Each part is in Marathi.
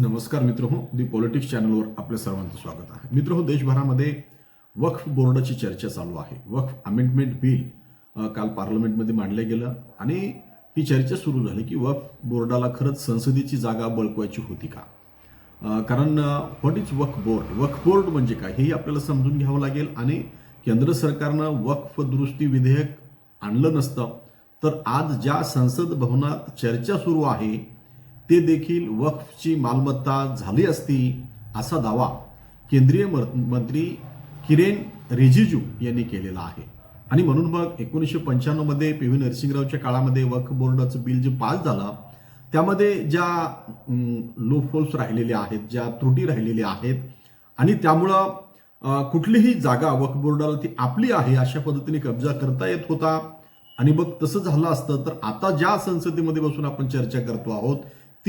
नमस्कार मित्र हो दी पॉलिटिक्स चॅनलवर आपल्या सर्वांचं स्वागत आहे. मित्र हो देशभरामध्ये वक्फ बोर्डाची चर्चा चालू आहे. वक्फ अमेंडमेंट बिल काल पार्लमेंटमध्ये मांडलं गेलं आणि ही चर्चा सुरू झाली की वक्फ बोर्डाला खरंच संसदेची जागा बळकवायची होती का? कारण what is Waqf board Waqf board म्हणजे काय? हेही आपल्याला समजून घ्यावं लागेल आणि केंद्र सरकारनं वक्फ दुरुस्ती विधेयक आणलं नसतं तर आज ज्या संसद भवनात चर्चा सुरू आहे ते देखील वक्फची मालमत्ता झाली असती असा दावा केंद्रीय मंत्री किरेन रिजिजू यांनी केलेला आहे. आणि म्हणून मग एकोणीसशे पंच्याण्णवमध्ये पी व्ही नरसिंहरावच्या काळामध्ये वक्फ बोर्डाचं बिल जे पास झालं त्यामध्ये ज्या लोफोल्स राहिलेल्या आहेत ज्या त्रुटी राहिलेल्या आहेत आणि त्यामुळं कुठलीही जागा वक्फ बोर्डाला ती आपली आहे अशा पद्धतीने कब्जा करता येत होता. आणि मग तसं झालं असतं तर आता ज्या संसदेमध्ये बसून आपण चर्चा करतो आहोत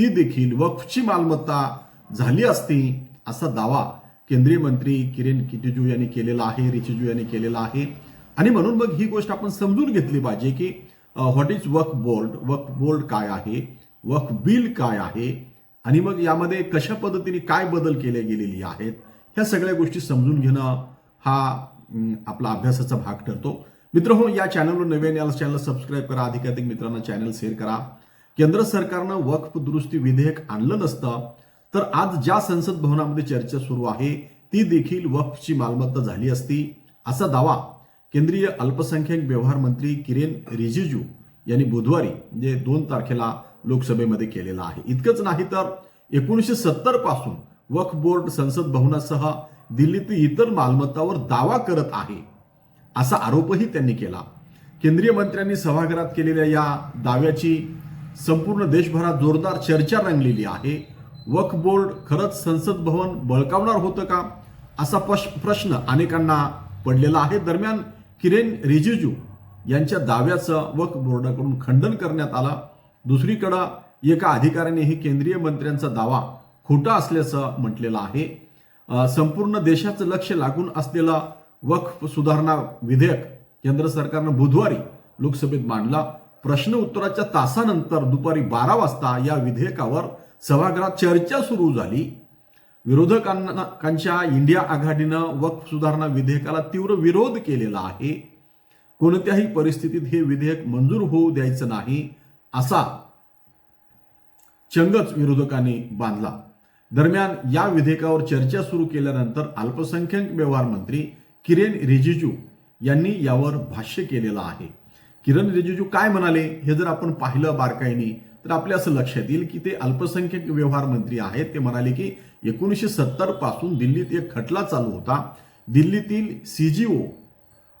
ती देखील वक्फची मालमत्ता झाली असती असा दावा केंद्रीय मंत्री किरेन किटिजू यांनी केलेला आहे रिचिजू यांनी केलेला आहे. आणि म्हणून मग ही गोष्ट आपण समजून घेतली पाहिजे की what is Waqf board Waqf board काय आहे? वक्फ बिल काय आहे? आणि मग यामध्ये कशा पद्धतीने काय बदल केले गेलेली आहेत? ह्या सगळ्या गोष्टी समजून घेणं हा आपला अभ्यासाचा भाग ठरतो. मित्र हो या चॅनलवर नवीन याला चॅनल सबस्क्राईब करा. अधिकाधिक मित्रांना चॅनल शेअर करा. केंद्र सरकारनं वक्फ दुरुस्ती विधेयक आणलं नसतं तर आज ज्या संसद भवनामध्ये चर्चा सुरू आहे ती देखील वक्फची मालमत्ता झाली असती असा दावा केंद्रीय अल्पसंख्याक व्यवहार मंत्री किरेन रिजिजू यांनी बुधवारी म्हणजे दोन तारखेला लोकसभेमध्ये केलेला आहे. इतकंच नाही तर एकोणीसशे सत्तरपासून वक्फ बोर्ड संसद भवनासह दिल्लीतील इतर मालमत्तावर दावा करत आहे असा आरोपही त्यांनी केला. केंद्रीय मंत्र्यांनी सभागृहात केलेल्या या दाव्याची संपूर्ण देशभरात जोरदार चर्चा रंगलेली आहे. वक्फ बोर्ड खरंच संसद भवन बळकावणार होतं का? असा पश- प्रश्न अनेकांना पडलेला आहे. दरम्यान किरेन रिजिजू यांच्या दाव्याचं वक्फ बोर्डाकडून खंडन करण्यात आलं. दुसरीकडं एका अधिकाऱ्यानेही केंद्रीय मंत्र्यांचा दावा खोटा असल्याचं म्हटलेलं आहे. संपूर्ण देशाचं लक्ष लागून असलेलं वक्फ सुधारणा विधेयक केंद्र सरकारनं बुधवारी लोकसभेत मांडला. प्रश्न उत्तराच्या तासानंतर दुपारी बारा वाजता या विधेयकावर सभागृहात चर्चा सुरू झाली. विरोधकांच्या इंडिया आघाडीनं वक्फ सुधारणा विधेयकाला तीव्र विरोध केलेला आहे. कोणत्याही परिस्थितीत हे विधेयक मंजूर होऊ द्यायचं नाही असा चंगच विरोधकांनी बांधला. दरम्यान या विधेयकावर चर्चा सुरू केल्यानंतर अल्पसंख्याक व्यवहार मंत्री किरेन रिजिजू यांनी यावर भाष्य केलेलं आहे. किरण रिजिजू काय म्हणाले हे जर आपण पाहिलं बारकाईने तर आपल्या असं लक्षात येईल की ते अल्पसंख्याक व्यवहार मंत्री आहेत. ते म्हणाले की एकोणीसशे सत्तरपासून दिल्लीत एक खटला चालू होता. दिल्लीतील सीजीओ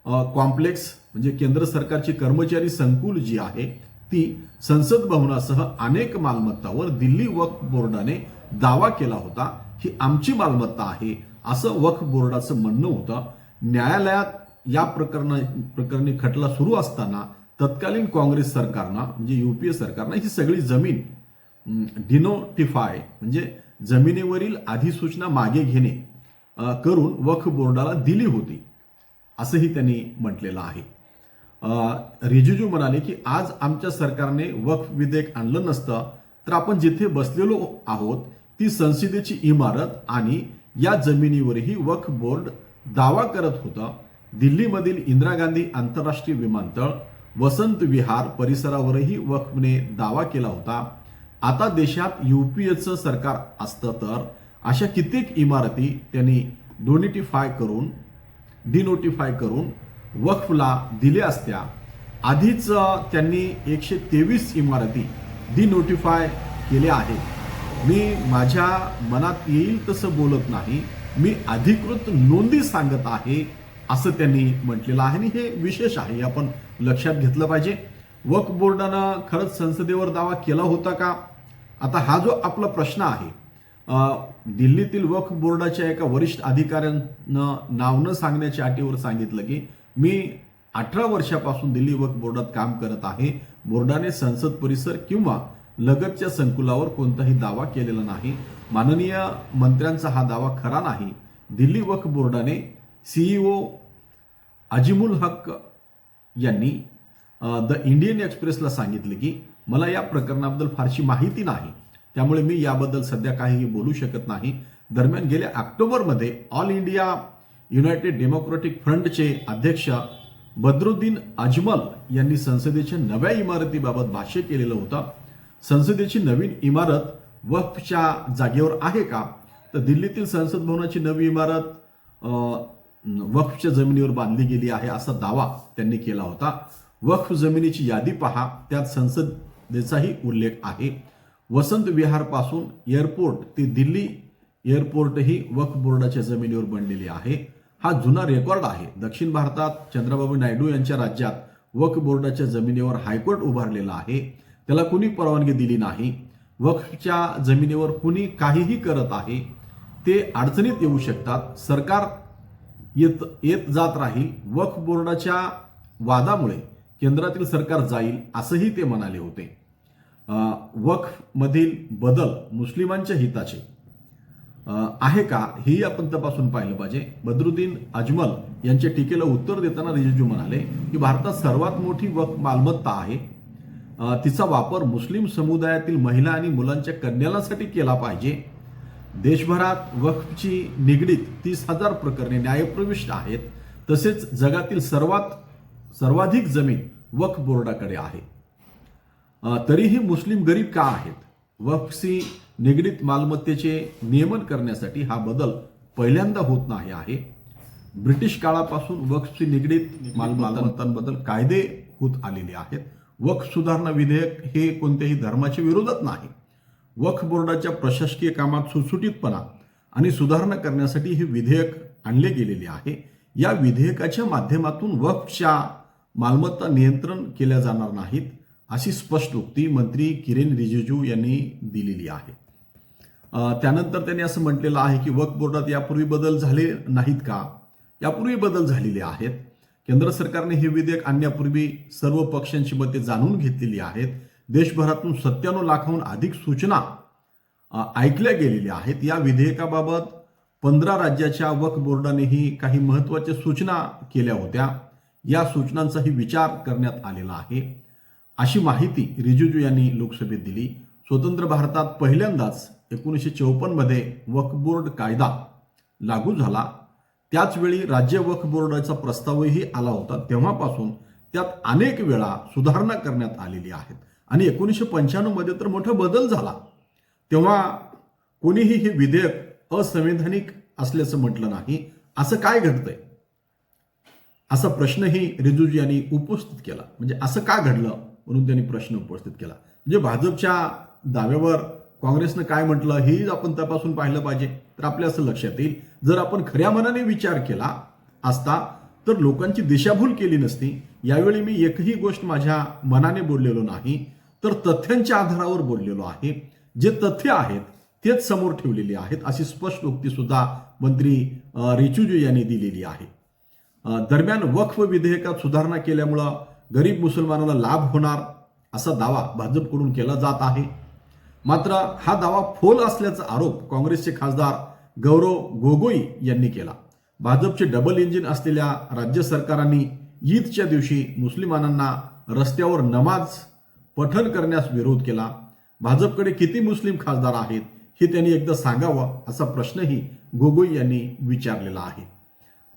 ओ कॉम्प्लेक्स म्हणजे केंद्र सरकारची कर्मचारी संकुल जी आहे ती संसद भवनासह अनेक मालमत्तावर दिल्ली वक्फ बोर्डाने दावा केला होता ही आमची मालमत्ता आहे असं वक्फ बोर्डाचं म्हणणं होतं. न्यायालयात या प्रकरणा प्रकरणी खटला सुरू असताना तत्कालीन काँग्रेस सरकारनं म्हणजे युपीए सरकारनं ही सगळी जमीन डिनोटिफाय म्हणजे जमिनीवरील अधिसूचना मागे घेणे करून वक्फ बोर्डाला दिली होती. असंही त्यांनी म्हटलेलं आहे. रिजिजू म्हणाले की आज आमच्या सरकारने वक्फ विधेयक आणलं नसतं तर आपण जिथे बसलेलो आहोत ती संसदेची इमारत आणि या जमिनीवरही वक्फ बोर्ड दावा करत होतं दिल्लीमधील इंदिरा गांधी आंतरराष्ट्रीय विमानतळ वसंत विहार परिसरावरही वक्फने दावा केला होता. आता देशात युपीएचं सरकार असतं तर अशा कित्येक इमारती त्यांनी डोनिटिफाय करून डिनोटिफाय करून वक्फला दिल्या असत्या. आधीच त्यांनी एकशे तेवीस इमारती डिनोटिफाय केल्या आहेत. मी माझ्या मनात येईल तसं बोलत नाही. मी अधिकृत नोंदी सांगत आहे. असं त्यांनी म्हटलेलं आहे आणि हे विशेष आहे हे आपण लक्षात घेतलं पाहिजे. वक्फ बोर्डानं खरंच संसदेवर दावा केला होता का? आता हा जो आपला प्रश्न आहे दिल्लीतील वक्फ बोर्डाच्या एका वरिष्ठ अधिकाऱ्यानं नाव न सांगण्याच्या अटीवर सांगितलं की मी अठरा वर्षापासून दिल्ली वक्फ बोर्डात काम करत आहे. बोर्डाने संसद परिसर किंवा लगतच्या संकुलावर कोणताही दावा केलेला नाही. माननीय मंत्र्यांचा हा दावा खरा नाही. दिल्ली वक्फ बोर्डाने सीईओ अजिमुल हक यांनी द इंडियन एक्सप्रेसला सांगितले की मला या प्रकरणाबद्दल फारशी माहिती नाही. त्यामुळे मी याबद्दल सध्या काहीही बोलू शकत नाही. दरम्यान गेल्या ऑक्टोबरमध्ये ऑल इंडिया युनायटेड डेमोक्रेटिक फ्रंटचे अध्यक्ष बद्रुद्दीन अजमल यांनी संसदेच्या नव्या इमारतीबाबत भाष्य केलेलं होतं. संसदेची नवीन इमारत वक्फच्या जागेवर आहे का? तर दिल्लीतील संसद भवनाची नवी इमारत वक्फच्या जमिनीवर बांधली गेली आहे असा दावा त्यांनी केला होता. वक्फ जमिनीची यादी पहा त्यात संसदेचाही उल्लेख आहे. वसंत विहारपासून एअरपोर्ट ते दिल्ली एअरपोर्टही वक्फ बोर्डाच्या जमिनीवर बनलेली आहे. हा जुना रेकॉर्ड आहे. दक्षिण भारतात चंद्रबाबू नायडू यांच्या राज्यात वक्फ बोर्डाच्या जमिनीवर हायकोर्ट उभारलेला आहे. त्याला कुणी परवानगी दिली नाही. वक्फच्या जमिनीवर कुणी काहीही करत आहे. ते अडचणीत येऊ शकतात. सरकार येत येत जात राहील वक्फ बोर्डाच्या वादामुळे केंद्रातील सरकार जाईल असंही ते म्हणाले होते. अं, वक्फमधील बदल मुस्लिमांच्या हिताचे. आहे का? हेही आपण तपासून पाहिलं पाहिजे. बदरुद्दीन अजमल यांच्या टीकेला उत्तर देताना रिजिजू म्हणाले की भारतात सर्वात मोठी वक्फ मालमत्ता आहे. तिचा वापर मुस्लिम समुदायातील महिला आणि मुलांच्या कल्याणासाठी केला पाहिजे. देशभरात वक्फची निगडीत तीस हजार प्रकरणे न्यायप्रविष्ट आहेत. तसेच जगातील सर्वात सर्वाधिक जमीन वक्फ बोर्डाकडे आहे. तरीही मुस्लिम गरीब का आहेत? वक्फशी निगडीत मालमत्तेचे नियमन करण्यासाठी हा बदल पहिल्यांदा होत नाही आहे. ब्रिटिश काळापासून वक्फशी निगडीत मालमत्तांबद्दल कायदे होत आलेले आहेत. वक्फ सुधारणा विधेयक हे कोणत्याही धर्माच्या विरोधात नाही. वक्फ बोर्डाच्या प्रशासकीय कामात सुटसुटीतपणा आणि सुधारणा करण्यासाठी हे विधेयक आणले गेलेले आहे. या विधेयकाच्या माध्यमातून वक्फच्या मालमत्ता नियंत्रण केल्या जाणार नाहीत अशी स्पष्ट उक्ती मंत्री किरेन रिजिजू यांनी दिलेली आहे. त्यानंतर त्यांनी असं म्हटलेलं आहे की वक्फ बोर्डात यापूर्वी बदल झाले नाहीत का? यापूर्वी बदल झालेले आहेत. केंद्र सरकारने हे विधेयक आणण्यापूर्वी सर्व पक्षांची मते जाणून घेतलेली आहेत. देशभरातून सत्त्याण्णव लाखाहून अधिक सूचना ऐकल्या गेलेल्या आहेत. या विधेयकाबाबत पंधरा राज्याच्या वक्फ बोर्डानेही काही महत्त्वाच्या सूचना केल्या होत्या. या सूचनांचाही विचार करण्यात आलेला आहे. अशी माहिती रिजिजू यांनी लोकसभेत दिली. स्वतंत्र भारतात पहिल्यांदाच एकोणीसशे चौपन्नमध्ये वक्फ बोर्ड कायदा लागू झाला. त्याचवेळी राज्य वक्फ बोर्डाचा प्रस्तावही आला होता. तेव्हापासून त्यात अनेक वेळा सुधारणा करण्यात आलेली आहेत. आणि एकोणीसशे पंच्याण्णवमध्ये तर मोठा बदल झाला. तेव्हा कोणीही हे विधेयक असंवैधानिक असल्याचं म्हटलं नाही. असं काय घडतंय? असा प्रश्नही रिजिजू यांनी उपस्थित केला. म्हणजे असं का घडलं? म्हणून त्यांनी प्रश्न उपस्थित केला. म्हणजे भाजपच्या दाव्यावर काँग्रेसनं काय म्हटलं हेही आपण तपासून पाहिलं पाहिजे. तर आपल्या असं लक्षात येईल. जर आपण खऱ्या मनाने विचार केला असता तर लोकांची दिशाभूल केली नसती. यावेळी मी एकही गोष्ट माझ्या मनाने बोललेलो नाही. तर तथ्यांच्या आधारावर बोललेलो आहे. जे तथ्य आहेत तेच समोर ठेवलेली आहेत अशी स्पष्ट उक्ती सुद्धा मंत्री अ, रिजिजू यांनी दिलेली आहे. दरम्यान वक्फ विधेयकात सुधारणा केल्यामुळं गरीब मुसलमानांना लाभ होणार असा दावा भाजपकडून केला जात आहे. मात्र हा दावा फोल असल्याचा आरोप काँग्रेसचे खासदार गौरव गोगोई यांनी केला. भाजपचे डबल इंजिन असलेल्या राज्य सरकारांनी ईदच्या दिवशी मुस्लिमानांना रस्त्यावर नमाज पठण करण्यास विरोध केला. भाजपकडे किती मुस्लिम खासदार आहेत हे त्यांनी एकदा सांगावं असा प्रश्नही गोगोई यांनी विचारलेला आहे.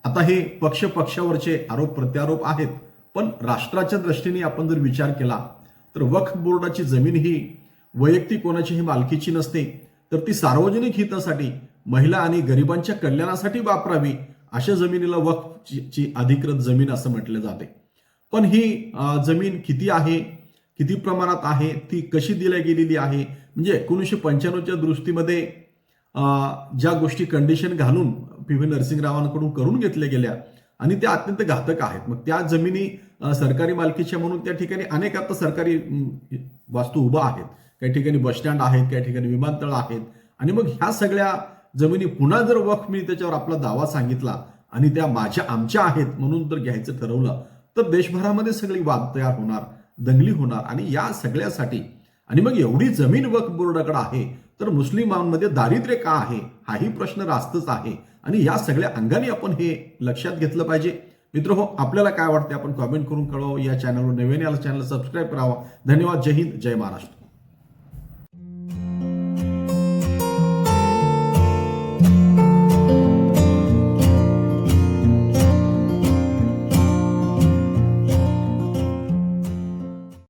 आता हे पक्ष पक्षावरचे आरोप प्रत्यारोप आहेत पण राष्ट्राच्या दृष्टीने आपण जर विचार केला तर वक्फ बोर्डाची जमीन ही वैयक्तिक कोणाचीही मालकीची नसते तर ती सार्वजनिक हितासाठी महिला आणि गरिबांच्या कल्याणासाठी वापरावी अशा जमिनीला वक्फची ची अधिकृत जमीन असं म्हटलं जाते. पण ही जमीन किती आहे किती प्रमाणात आहे ती कशी दिल्या गेलेली आहे? म्हणजे एकोणीसशे पंच्याण्णवच्या दृष्टीमध्ये ज्या गोष्टी कंडिशन घालून पी व्ही नरसिंगरावांकडून करून घेतल्या गेल्या आणि त्या अत्यंत घातक आहेत. मग त्या जमिनी सरकारी मालकीच्या म्हणून त्या ठिकाणी अनेक आता सरकारी वास्तू उभा आहेत. काही ठिकाणी बसस्टँड आहेत काही ठिकाणी विमानतळ आहेत. आणि मग ह्या सगळ्या जमिनी पुन्हा जर वक्फ मी त्याच्यावर आपला दावा सांगितला आणि त्या माझ्या आमच्या आहेत म्हणून जर घ्यायचं ठरवलं तर देशभरामध्ये सगळी वाद तयार होणार. दंगली होणार आणि या सगळ्यासाठी आणि मग एवढी जमीन वक्फ बोर्डाकडे आहे तर मुस्लिमांमध्ये दारिद्र्य का आहे? हाही प्रश्न रास्तच आहे. आणि या सगळ्या अंगाने आपण हे लक्षात घेतलं पाहिजे. मित्र हो आपल्याला काय वाटते आपण कॉमेंट करून कळव. या चॅनलवर नवीन याला चॅनल सबस्क्राईब करावा. धन्यवाद. जय हिंद. जय महाराष्ट्र.